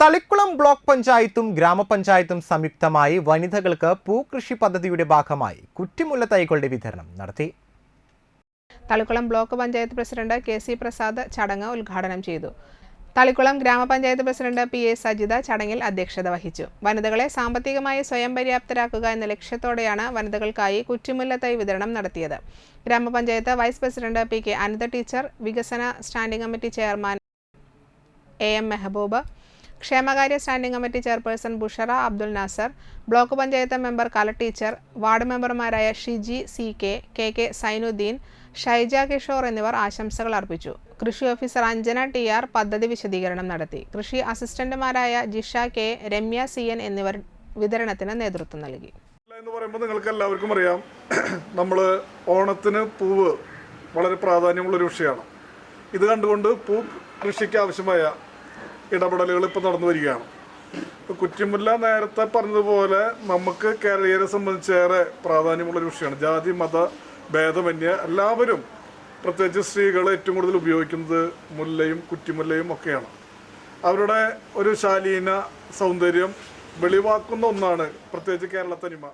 Thalikkulam block പഞ്ചായത്തും ഗ്രാമപഞ്ചായത്തും സംയുക്തമായി വനിതകൾക്ക് പൂകൃഷി പദ്ധതിയുടെ ഭാഗമായി കുറ്റിമുല്ല തൈകളുടെ വിതരണം നടത്തി. Thalikkulam block panchayat president K C Prasad ചടങ്ങ് ഉദ്ഘാടനം ചെയ്തു. തളിക്കുളം ഗ്രാമപഞ്ചായത്ത് പ്രസിഡന്റ് പി എ സജിത ചടങ്ങിൽ അധ്യക്ഷത വഹിച്ചു. വനിതകളെ സാമ്പത്തികമായി സ്വയം പര്യാപ്തരാക്കുക എന്ന ലക്ഷ്യത്തോടെയാണ് വനിതകൾക്കായി കുറ്റിമുല്ല തൈ വിതരണം നടത്തിയത്. ഗ്രാമപഞ്ചായത്ത് vice president P K Anitha teacher വികസന standing committee chairman A M Mehaboob ക്ഷേമകാര്യ standing committee chairperson Bushara Abdul Nasser block panchayat member Kala teacher ward മെമ്പർമാരായ Shiji C K K K Zainuddin Shaija Kishore എന്നിവർ ആശംസകൾ അർപ്പിച്ചു. കൃഷി officer Anjana T R പദ്ധതി വിശദീകരണം നടത്തി. കൃഷി അസിസ്റ്റന്റുമാരായ Jisha K Ramya C N എന്നിവർ വിതരണത്തിന് നേതൃത്വം നൽകി. എന്ന് പറയുമ്പോൾ നിങ്ങൾക്ക് എല്ലാവർക്കും അറിയാം നമ്മൾ ഓണത്തിന് പൂവ് വളരെ പ്രാധാന്യമുള്ളൊരു വിഷയമാണ് ഇത് കണ്ടുകൊണ്ട് പൂ കൃഷിക്ക് ആവശ്യമായ ഇടപെടലുകൾ ഇപ്പോൾ നടന്നു വരികയാണ്. കുറ്റിമുല്ല നേരത്തെ പറഞ്ഞതുപോലെ നമുക്ക് കേരളീയരെ സംബന്ധിച്ചേറെ പ്രാധാന്യമുള്ളൊരു വിഷയമാണ്. ജാതി മത ഭേദമന്യ എല്ലാവരും പ്രത്യേകിച്ച് സ്ത്രീകൾ ഏറ്റവും കൂടുതൽ ഉപയോഗിക്കുന്നത് മുല്ലയും കുറ്റിമുല്ലയും ഒക്കെയാണ്. അവരുടെ ഒരു ശാലീന സൗന്ദര്യം വെളിവാക്കുന്ന ഒന്നാണ് പ്രത്യേകിച്ച് കേരളത്തനിമ